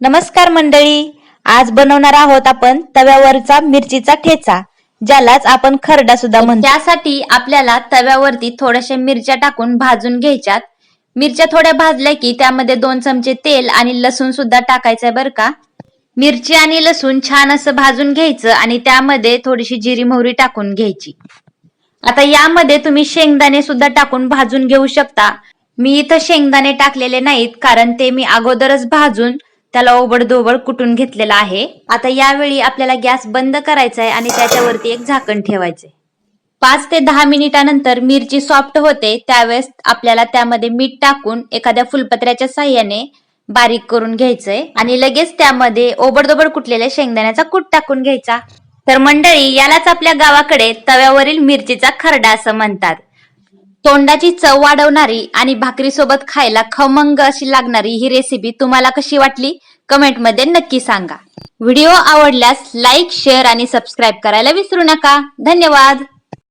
नमस्कार मंडळी. आज बनवणार आहोत आपण तव्यावरचा मिरचीचा ठेचा ज्यालाच आपण खरडा सुद्धा म्हणतो. त्यासाठी आपल्याला तव्यावरती थोड्याशा मिरच्या टाकून भाजून घ्यायच्यात. मिरच्या थोड्या भाजल्या की त्यामध्ये दोन चमचे तेल आणि लसूण सुद्धा टाकायचंय बरं का. मिरची आणि लसूण छान असं भाजून घ्यायचं आणि त्यामध्ये थोडीशी जिरी मोहरी टाकून घ्यायची. आता यामध्ये तुम्ही शेंगदाणे सुद्धा टाकून भाजून घेऊ शकता. मी इथं शेंगदाणे टाकलेले नाहीत कारण ते मी अगोदरच भाजून त्याला ओबडधोबड कुटून घेतलेला आहे? आता यावेळी आपल्याला गॅस बंद करायचा आहे आणि त्याच्यावरती एक झाकण ठेवायचंय. पाच ते दहा मिनिटानंतर मिरची सॉफ्ट होते त्यावेळेस आपल्याला त्यामध्ये मीठ टाकून एखाद्या फुलपत्र्याच्या साह्याने बारीक करून घ्यायचंय आणि लगेच त्यामध्ये ओबडदोबड कुटलेल्या शेंगदाण्याचा कूट टाकून घ्यायचा. तर मंडळी यालाच आपल्या गावाकडे तव्यावरील मिरचीचा खरडा असं म्हणतात. तोंडाची चव वाढवणारी आणि भाकरीसोबत खायला खमंग अशी लागणारी ही रेसिपी तुम्हाला कशी वाटली? कमेंटमध्ये नक्की सांगा. व्हिडिओ आवडल्यास लाईक शेअर आणि सबस्क्राईब करायला विसरू नका. धन्यवाद.